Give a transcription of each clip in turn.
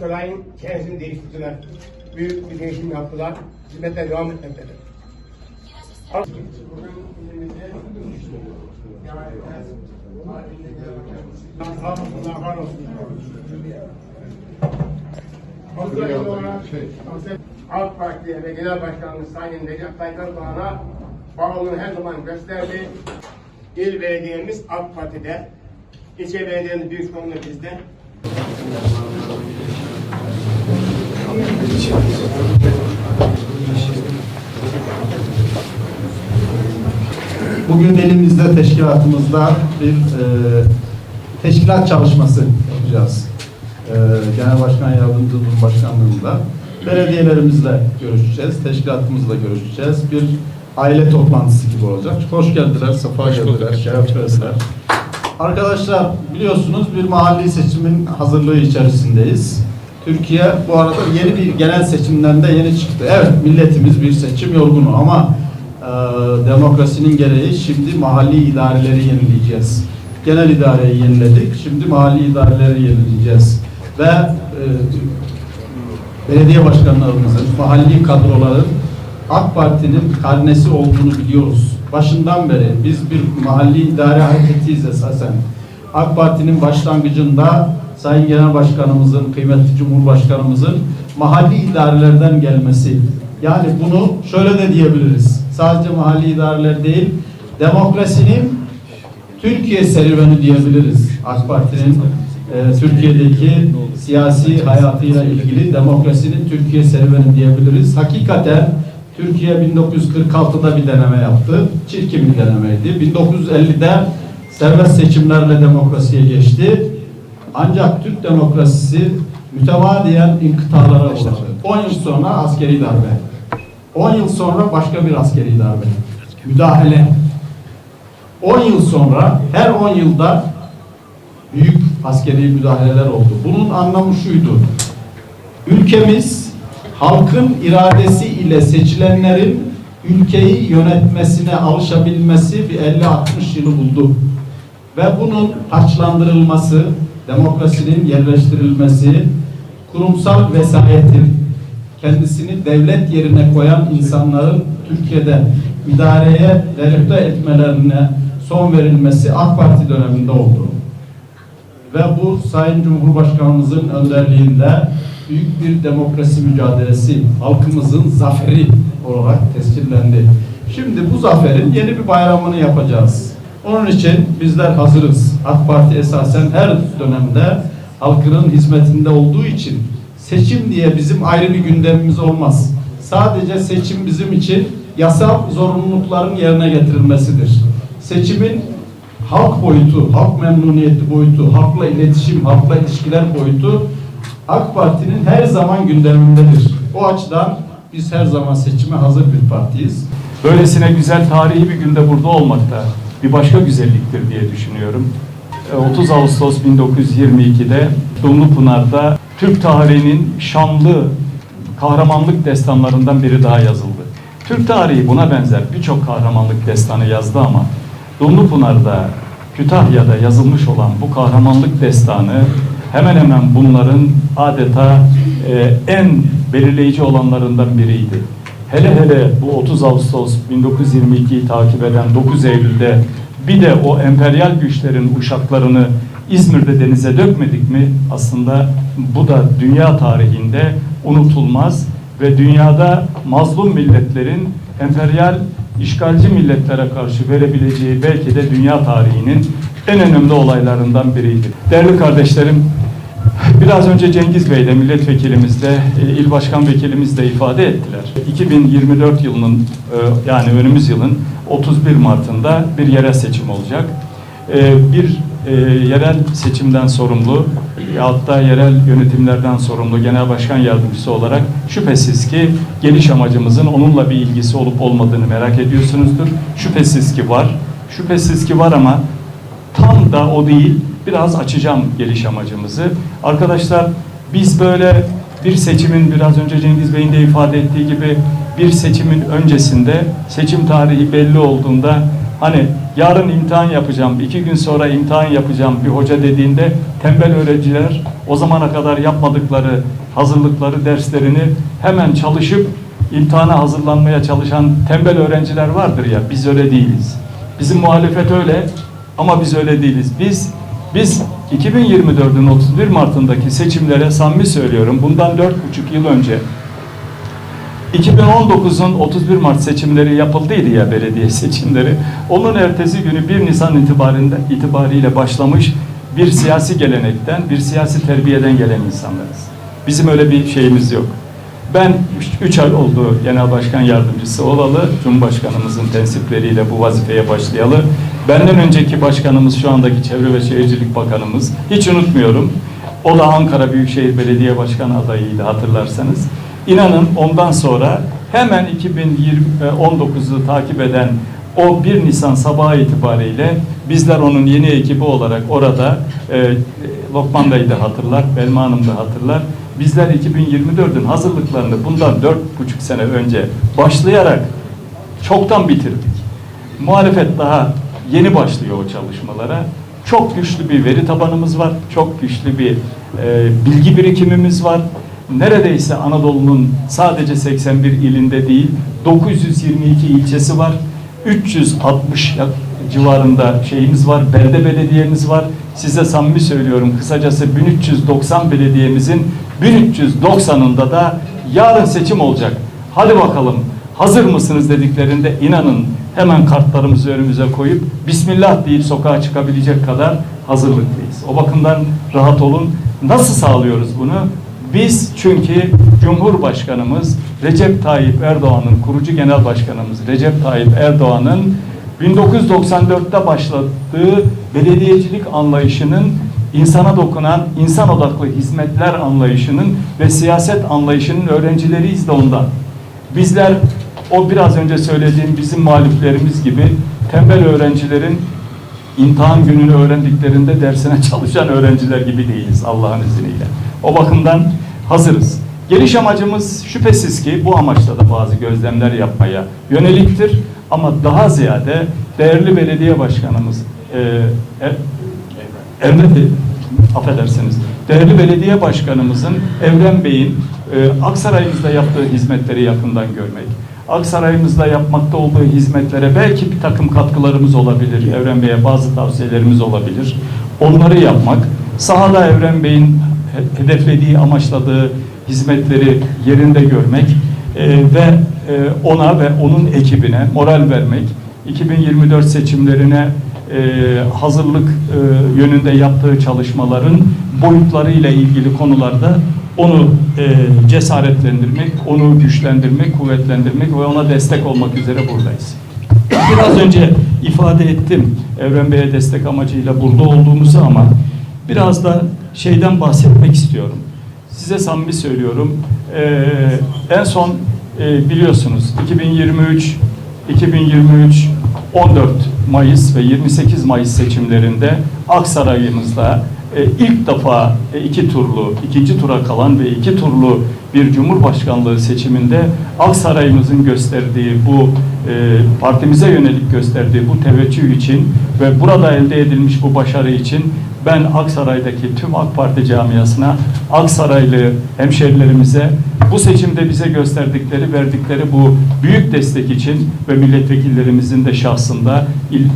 Sarayın kendisini değiştirdiler. Büyük bir değişim yaptılar. Hizmetler devam etmektedir. Allah var olsun. Hazırlayın olarak AK Parti ve Genel Başkanımız Sayın Recep Tayyip Erdoğan'a bağlılığını her zaman gösterdi. İl belediyemiz AK Parti'de, ilçe belediyemiz büyük çoğunluğu bizde. Bugün elimizde teşkilatımızda bir e, teşkilat çalışması yapacağız. E, Genel Başkan Yardımcımız Başkanlığında belediyelerimizle görüşeceğiz, teşkilatımızla görüşeceğiz. Bir aile toplantısı gibi olacak. Hoş geldiler, sefa geldiler, şeref verdiler. Arkadaşlar biliyorsunuz bir mahalli seçimin hazırlığı içerisindeyiz. Türkiye bu arada yeni bir genel seçimden de yeni çıktı. Evet milletimiz bir seçim yorgunu ama e, demokrasinin gereği şimdi mahalli idareleri yenileyeceğiz. Genel idareyi yeniledik, şimdi mahalli idareleri yenileyeceğiz. Ve e, belediye başkanlarımızın, mahalli kadroların AK Parti'nin karnesi olduğunu biliyoruz. Başından beri biz bir mahalli idare hareketiyiz esasen. AK Parti'nin başlangıcında Sayın Genel Başkanımızın, kıymetli Cumhurbaşkanımızın mahalli idarelerden gelmesi. Yani bunu şöyle de diyebiliriz. Sadece mahalli idareler değil, demokrasinin Türkiye serüveni diyebiliriz. AK Parti'nin e, Türkiye'deki siyasi hayatıyla ilgili demokrasinin Türkiye serüveni diyebiliriz. Hakikaten Türkiye 1946'da bir deneme yaptı. Çirkin bir denemeydi. 1950'de serbest seçimlerle demokrasiye geçti. Ancak Türk demokrasisi mütemadiyen inkıtalara uğradı. 10 yıl sonra askeri darbe. 10 yıl sonra başka bir askeri darbe. Müdahale. 10 yıl sonra her 10 yılda büyük askeri müdahaleler oldu. Bunun anlamı şuydu. Ülkemiz halkın iradesi ile seçilenlerin ülkeyi yönetmesine alışabilmesi bir 50-60 yılı buldu. Ve bunun taçlandırılması, demokrasinin yerleştirilmesi, kurumsal vesayetin kendisini devlet yerine koyan insanların Türkiye'de idareye rehber etmelerine son verilmesi AK Parti döneminde oldu. Ve bu Sayın Cumhurbaşkanımızın önderliğinde büyük bir demokrasi mücadelesi, halkımızın zaferi olarak tescillendi. Şimdi bu zaferin yeni bir bayramını yapacağız. Onun için bizler hazırız. AK Parti esasen her dönemde halkının hizmetinde olduğu için seçim diye bizim ayrı bir gündemimiz olmaz. Sadece seçim bizim için yasal zorunlulukların yerine getirilmesidir. Seçimin halk boyutu, halk memnuniyeti boyutu, halkla iletişim, halkla ilişkiler boyutu AK Parti'nin her zaman gündemindedir. O açıdan biz her zaman seçime hazır bir partiyiz. Böylesine güzel tarihi bir günde burada olmak da bir başka güzelliktir diye düşünüyorum. E, 30 Ağustos 1922'de Dumlupınar'da Türk tarihinin şanlı kahramanlık destanlarından biri daha yazıldı. Türk tarihi buna benzer birçok kahramanlık destanı yazdı ama Dumlupınar'da, Kütahya'da yazılmış olan bu kahramanlık destanı hemen hemen bunların adeta e, en belirleyici olanlarından biriydi. Hele hele bu 30 Ağustos 1922'yi takip eden 9 Eylül'de bir de o emperyal güçlerin uşaklarını İzmir'de denize dökmedik mi aslında bu da dünya tarihinde unutulmaz ve dünyada mazlum milletlerin emperyal işgalci milletlere karşı verebileceği belki de dünya tarihinin en önemli olaylarından biriydi. Değerli kardeşlerim, Biraz önce Cengiz Bey de milletvekilimiz de e, il başkan vekilimiz de ifade ettiler. 2024 yılının e, yani önümüz yılın 31 Mart'ında bir yerel seçim olacak. E, Bir yerel seçimden sorumlu hatta yerel yönetimlerden sorumlu genel başkan yardımcısı olarak şüphesiz ki geliş amacımızın onunla bir ilgisi olup olmadığını merak ediyorsunuzdur. Şüphesiz ki var. Şüphesiz ki var ama tam da o değil. Biraz açacağım geliş amacımızı. Arkadaşlar biz böyle bir seçimin biraz önce Cengiz Bey'in de ifade ettiği gibi bir seçimin öncesinde seçim tarihi belli olduğunda Hani yarın imtihan yapacağım, iki gün sonra imtihan yapacağım bir hoca dediğinde tembel öğrenciler o zamana kadar yapmadıkları hazırlıkları derslerini hemen çalışıp imtihana hazırlanmaya çalışan tembel öğrenciler vardır ya biz öyle değiliz. Bizim muhalefet öyle ama biz öyle değiliz. Biz biz 2024'ün 31 Mart'ındaki seçimlere samimi söylüyorum. Bundan 4,5 yıl önce 2019'un 31 Mart seçimleri yapıldıydı ya belediye seçimleri. Onun ertesi günü 1 Nisan itibarinde, itibariyle başlamış bir siyasi gelenekten, bir siyasi terbiyeden gelen insanlarız. Bizim öyle bir şeyimiz yok. Ben 3 ay oldu Genel Başkan Yardımcısı olalı. Cumhurbaşkanımızın tensipleriyle bu vazifeye başlayalı. Benden önceki başkanımız şu andaki Çevre ve Şehircilik Bakanımız. Hiç unutmuyorum. O da Ankara Büyükşehir Belediye Başkanı adayıydı hatırlarsanız. İnanın ondan sonra hemen 2019'u takip eden o 1 Nisan sabahı itibariyle bizler onun yeni ekibi olarak orada e, Lokman Bey de hatırlar, Belma Hanım da hatırlar. Bizler 2024'ün hazırlıklarını bundan 4,5 sene önce başlayarak çoktan bitirdik. Muhalefet daha yeni başlıyor o çalışmalara. Çok güçlü bir veri tabanımız var, çok güçlü bir e, bilgi birikimimiz var. Neredeyse Anadolu'nun sadece 81 ilinde değil, 922 ilçesi var. 360 yak- civarında şeyimiz var, belde belediyemiz var. Size samimi söylüyorum kısacası 1390 belediyemizin 1390'ında da yarın seçim olacak. Hadi bakalım hazır mısınız dediklerinde inanın hemen kartlarımızı önümüze koyup Bismillah deyip sokağa çıkabilecek kadar hazırlıklıyız. O bakımdan rahat olun. Nasıl sağlıyoruz bunu? Biz çünkü Cumhurbaşkanımız Recep Tayyip Erdoğan'ın kurucu genel başkanımız Recep Tayyip Erdoğan'ın 1994'te başlattığı belediyecilik anlayışının insana dokunan, insan odaklı hizmetler anlayışının ve siyaset anlayışının öğrencileriyiz de ondan. Bizler o biraz önce söylediğim bizim muhaliflerimiz gibi tembel öğrencilerin imtihan gününü öğrendiklerinde dersine çalışan öğrenciler gibi değiliz Allah'ın izniyle. O bakımdan hazırız. Geliş amacımız şüphesiz ki bu amaçla da bazı gözlemler yapmaya yöneliktir. Ama daha ziyade değerli belediye başkanımız e, e, affedersiniz, değerli belediye başkanımızın Evren Bey'in e, Aksaray'ımızda yaptığı hizmetleri yakından görmek. Aksaray'ımızda yapmakta olduğu hizmetlere belki bir takım katkılarımız olabilir. Evren Bey'e bazı tavsiyelerimiz olabilir. Onları yapmak. Sahada Evren Bey'in he- hedeflediği, amaçladığı hizmetleri yerinde görmek e, ve e, ona ve onun ekibine moral vermek. 2024 seçimlerine e, hazırlık e, yönünde yaptığı çalışmaların boyutlarıyla ilgili konularda onu e, cesaretlendirmek, onu güçlendirmek, kuvvetlendirmek ve ona destek olmak üzere buradayız. Biraz önce ifade ettim Evren Bey'e destek amacıyla burada olduğumuzu ama biraz da şeyden bahsetmek istiyorum. Size samimi söylüyorum. Ee, en son e, biliyorsunuz 2023 2023 14 Mayıs ve 28 Mayıs seçimlerinde Aksaray'ımızda e, ilk defa e, iki turlu, ikinci tura kalan ve iki turlu bir cumhurbaşkanlığı seçiminde Aksaray'ımızın gösterdiği bu e, partimize yönelik gösterdiği bu teveccüh için ve burada elde edilmiş bu başarı için ben Aksaray'daki tüm AK Parti camiasına, Aksaraylı hemşerilerimize bu seçimde bize gösterdikleri, verdikleri bu büyük destek için ve milletvekillerimizin de şahsında, il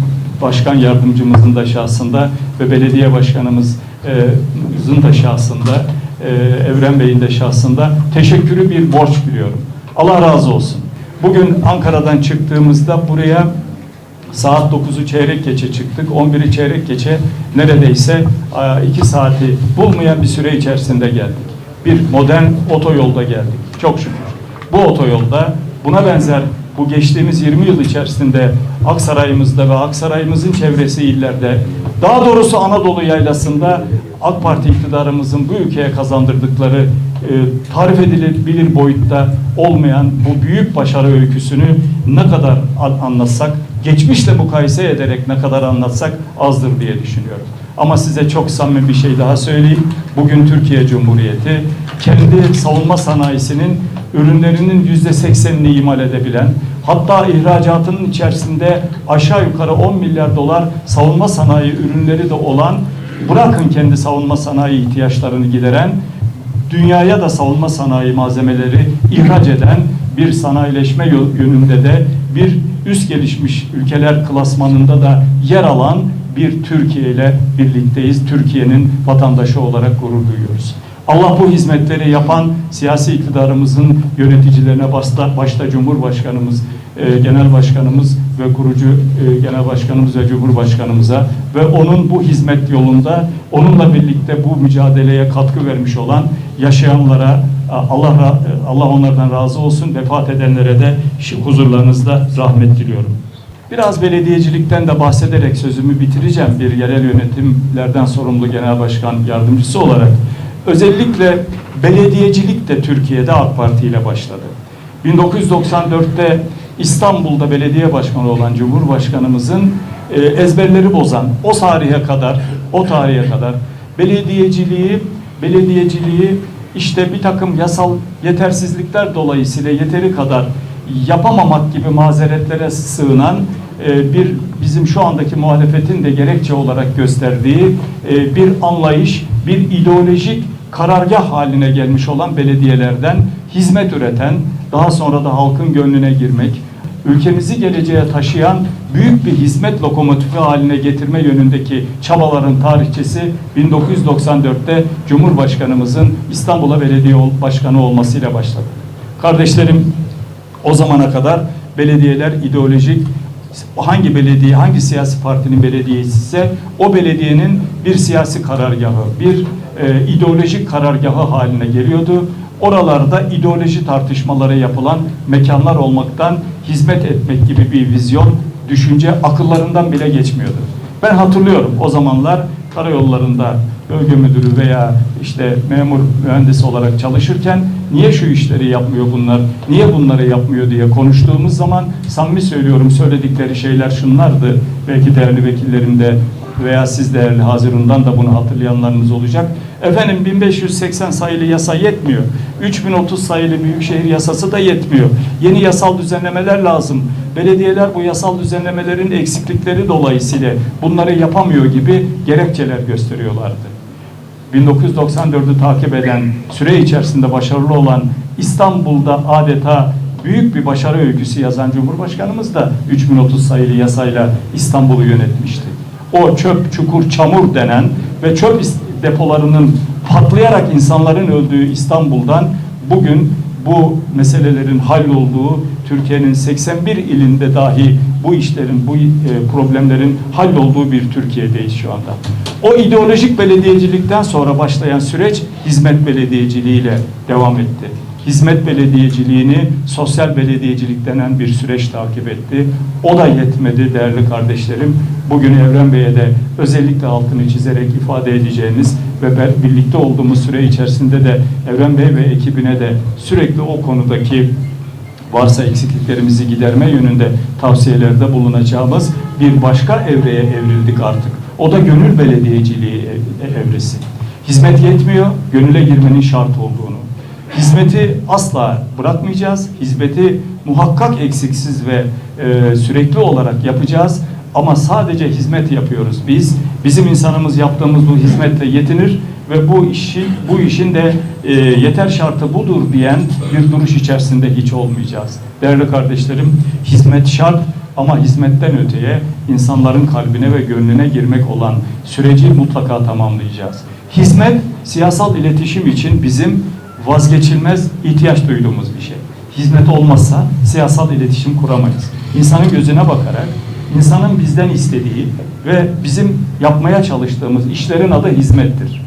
başkan yardımcımızın da şahsında ve belediye başkanımızın da şahsında, e, Evren Bey'in de şahsında teşekkürü bir borç biliyorum. Allah razı olsun. Bugün Ankara'dan çıktığımızda buraya Saat 9'u çeyrek geçe çıktık. 11'i çeyrek geçe neredeyse 2 saati bulmayan bir süre içerisinde geldik. Bir modern otoyolda geldik. Çok şükür. Bu otoyolda buna benzer bu geçtiğimiz 20 yıl içerisinde Aksaray'ımızda ve Aksaray'ımızın çevresi illerde daha doğrusu Anadolu yaylasında AK Parti iktidarımızın bu ülkeye kazandırdıkları e, tarif edilebilir boyutta olmayan bu büyük başarı öyküsünü ne kadar an- anlatsak, geçmişle mukayese ederek ne kadar anlatsak azdır diye düşünüyorum. Ama size çok samimi bir şey daha söyleyeyim. Bugün Türkiye Cumhuriyeti kendi savunma sanayisinin ürünlerinin yüzde seksenini imal edebilen, hatta ihracatının içerisinde aşağı yukarı 10 milyar dolar savunma sanayi ürünleri de olan, bırakın kendi savunma sanayi ihtiyaçlarını gideren, dünyaya da savunma sanayi malzemeleri ihraç eden bir sanayileşme yönünde de bir üst gelişmiş ülkeler klasmanında da yer alan bir Türkiye ile birlikteyiz. Türkiye'nin vatandaşı olarak gurur duyuyoruz. Allah bu hizmetleri yapan siyasi iktidarımızın yöneticilerine başta, başta Cumhurbaşkanımız, e, Genel Başkanımız ve kurucu e, Genel Başkanımız ve Cumhurbaşkanımıza ve onun bu hizmet yolunda onunla birlikte bu mücadeleye katkı vermiş olan yaşayanlara Allah Allah onlardan razı olsun. Vefat edenlere de huzurlarınızda rahmet diliyorum. Biraz belediyecilikten de bahsederek sözümü bitireceğim. Bir yerel yönetimlerden sorumlu genel başkan yardımcısı olarak. Özellikle belediyecilik de Türkiye'de AK Parti ile başladı. 1994'te İstanbul'da belediye başkanı olan Cumhurbaşkanımızın e, ezberleri bozan o tarihe kadar o tarihe kadar belediyeciliği belediyeciliği işte bir takım yasal yetersizlikler dolayısıyla yeteri kadar yapamamak gibi mazeretlere sığınan e, bir bizim şu andaki muhalefetin de gerekçe olarak gösterdiği e, bir anlayış, bir ideolojik karargah haline gelmiş olan belediyelerden hizmet üreten, daha sonra da halkın gönlüne girmek, ülkemizi geleceğe taşıyan büyük bir hizmet lokomotifi haline getirme yönündeki çabaların tarihçesi 1994'te Cumhurbaşkanımızın İstanbul'a belediye başkanı olmasıyla başladı. Kardeşlerim o zamana kadar belediyeler ideolojik hangi belediye, hangi siyasi partinin belediyesi ise o belediyenin bir siyasi karargahı, bir e, ideolojik karargahı haline geliyordu. Oralarda ideoloji tartışmaları yapılan mekanlar olmaktan hizmet etmek gibi bir vizyon, düşünce akıllarından bile geçmiyordu. Ben hatırlıyorum o zamanlar karayollarında bölge müdürü veya işte memur mühendis olarak çalışırken niye şu işleri yapmıyor bunlar, niye bunları yapmıyor diye konuştuğumuz zaman samimi söylüyorum söyledikleri şeyler şunlardı. Belki değerli vekillerim de veya siz değerli Hazirun'dan da bunu hatırlayanlarınız olacak. Efendim 1580 sayılı yasa yetmiyor. 3030 sayılı Büyükşehir Yasası da yetmiyor. Yeni yasal düzenlemeler lazım. Belediyeler bu yasal düzenlemelerin eksiklikleri dolayısıyla bunları yapamıyor gibi gerekçeler gösteriyorlardı. 1994'ü takip eden süre içerisinde başarılı olan İstanbul'da adeta büyük bir başarı öyküsü yazan Cumhurbaşkanımız da 3030 sayılı yasayla İstanbul'u yönetmişti. O çöp, çukur, çamur denen ve çöp depolarının patlayarak insanların öldüğü İstanbul'dan bugün bu meselelerin hallolduğu Türkiye'nin 81 ilinde dahi bu işlerin, bu e, problemlerin hallolduğu bir Türkiye'deyiz şu anda. O ideolojik belediyecilikten sonra başlayan süreç hizmet belediyeciliğiyle devam etti. Hizmet belediyeciliğini sosyal belediyecilik denen bir süreç takip etti. O da yetmedi değerli kardeşlerim. Bugün Evren Bey'e de özellikle altını çizerek ifade edeceğiniz ve birlikte olduğumuz süre içerisinde de Evren Bey ve ekibine de sürekli o konudaki varsa eksikliklerimizi giderme yönünde tavsiyelerde bulunacağımız bir başka evreye evrildik artık. O da gönül belediyeciliği ev- evresi. Hizmet yetmiyor, gönüle girmenin şart olduğunu. Hizmeti asla bırakmayacağız. Hizmeti muhakkak eksiksiz ve e, sürekli olarak yapacağız. Ama sadece hizmet yapıyoruz biz. Bizim insanımız yaptığımız bu hizmetle yetinir ve bu işi bu işin de e, yeter şartı budur diyen bir duruş içerisinde hiç olmayacağız. Değerli kardeşlerim, hizmet şart ama hizmetten öteye insanların kalbine ve gönlüne girmek olan süreci mutlaka tamamlayacağız. Hizmet siyasal iletişim için bizim vazgeçilmez ihtiyaç duyduğumuz bir şey. Hizmet olmazsa siyasal iletişim kuramayız. İnsanın gözüne bakarak insanın bizden istediği ve bizim yapmaya çalıştığımız işlerin adı hizmettir.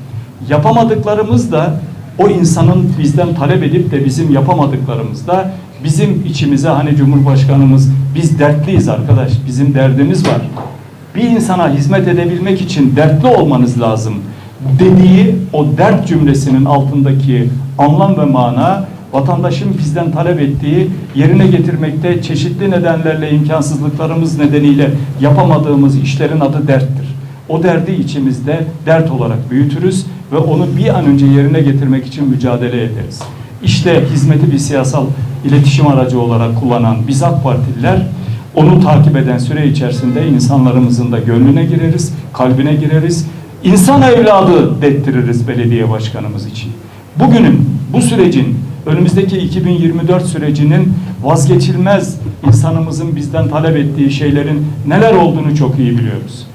Yapamadıklarımız da o insanın bizden talep edip de bizim yapamadıklarımız da bizim içimize hani Cumhurbaşkanımız biz dertliyiz arkadaş bizim derdimiz var. Bir insana hizmet edebilmek için dertli olmanız lazım dediği o dert cümlesinin altındaki anlam ve mana vatandaşın bizden talep ettiği yerine getirmekte çeşitli nedenlerle imkansızlıklarımız nedeniyle yapamadığımız işlerin adı derttir. O derdi içimizde dert olarak büyütürüz ve onu bir an önce yerine getirmek için mücadele ederiz. İşte hizmeti bir siyasal iletişim aracı olarak kullanan biz AK Partililer onu takip eden süre içerisinde insanlarımızın da gönlüne gireriz, kalbine gireriz. İnsan evladı dettiririz belediye başkanımız için. Bugünün, bu sürecin, önümüzdeki 2024 sürecinin vazgeçilmez insanımızın bizden talep ettiği şeylerin neler olduğunu çok iyi biliyoruz.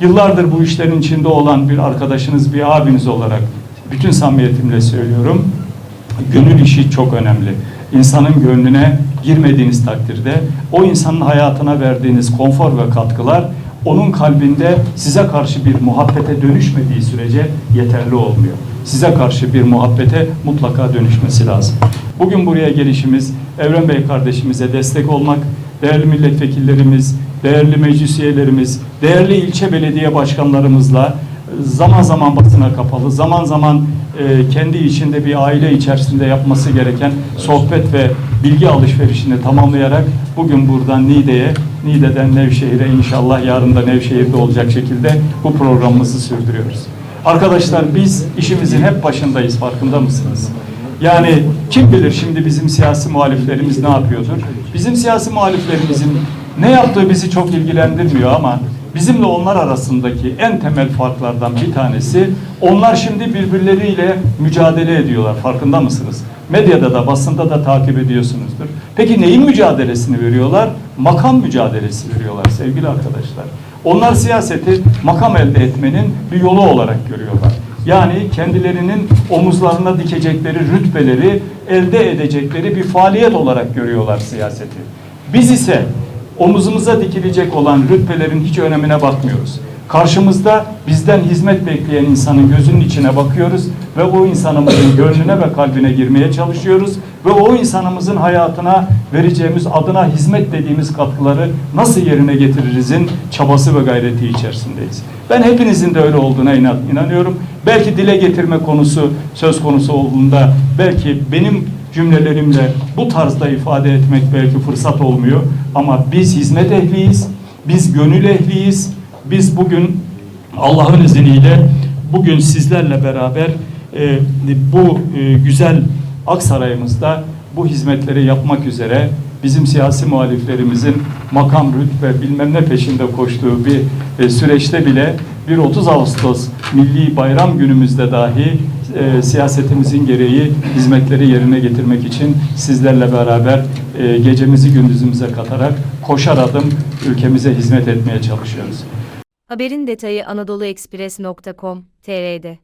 Yıllardır bu işlerin içinde olan bir arkadaşınız, bir abiniz olarak bütün samimiyetimle söylüyorum. Gönül işi çok önemli. İnsanın gönlüne girmediğiniz takdirde o insanın hayatına verdiğiniz konfor ve katkılar onun kalbinde size karşı bir muhabbete dönüşmediği sürece yeterli olmuyor. Size karşı bir muhabbete mutlaka dönüşmesi lazım. Bugün buraya gelişimiz Evren Bey kardeşimize destek olmak, değerli milletvekillerimiz, değerli meclis üyelerimiz, değerli ilçe belediye başkanlarımızla zaman zaman basına kapalı, zaman zaman e, kendi içinde bir aile içerisinde yapması gereken sohbet ve bilgi alışverişini tamamlayarak bugün buradan Niğde'ye, Niğde'den Nevşehir'e inşallah yarın da Nevşehir'de olacak şekilde bu programımızı sürdürüyoruz. Arkadaşlar biz işimizin hep başındayız farkında mısınız? Yani kim bilir şimdi bizim siyasi muhaliflerimiz ne yapıyordur? Bizim siyasi muhaliflerimizin ne yaptığı bizi çok ilgilendirmiyor ama bizimle onlar arasındaki en temel farklardan bir tanesi onlar şimdi birbirleriyle mücadele ediyorlar. Farkında mısınız? Medyada da basında da takip ediyorsunuzdur. Peki neyin mücadelesini veriyorlar? Makam mücadelesi veriyorlar sevgili arkadaşlar. Onlar siyaseti makam elde etmenin bir yolu olarak görüyorlar. Yani kendilerinin omuzlarına dikecekleri rütbeleri elde edecekleri bir faaliyet olarak görüyorlar siyaseti. Biz ise omuzumuza dikilecek olan rütbelerin hiç önemine bakmıyoruz. Karşımızda bizden hizmet bekleyen insanın gözünün içine bakıyoruz ve o insanımızın gönlüne ve kalbine girmeye çalışıyoruz ve o insanımızın hayatına vereceğimiz adına hizmet dediğimiz katkıları nasıl yerine getiririzin çabası ve gayreti içerisindeyiz. Ben hepinizin de öyle olduğuna inan, inanıyorum. Belki dile getirme konusu söz konusu olduğunda belki benim cümlelerimle bu tarzda ifade etmek belki fırsat olmuyor ama biz hizmet ehliyiz, biz gönül ehliyiz, biz bugün Allah'ın izniyle bugün sizlerle beraber e, bu e, güzel Aksaray'ımızda bu hizmetleri yapmak üzere bizim siyasi muhaliflerimizin makam, rütbe bilmem ne peşinde koştuğu bir e, süreçte bile bir 30 Ağustos Milli Bayram günümüzde dahi e, siyasetimizin gereği hizmetleri yerine getirmek için sizlerle beraber e, gecemizi gündüzümüze katarak koşar adım ülkemize hizmet etmeye çalışıyoruz. Haberin detayı anadoluekspres.com.tr'de.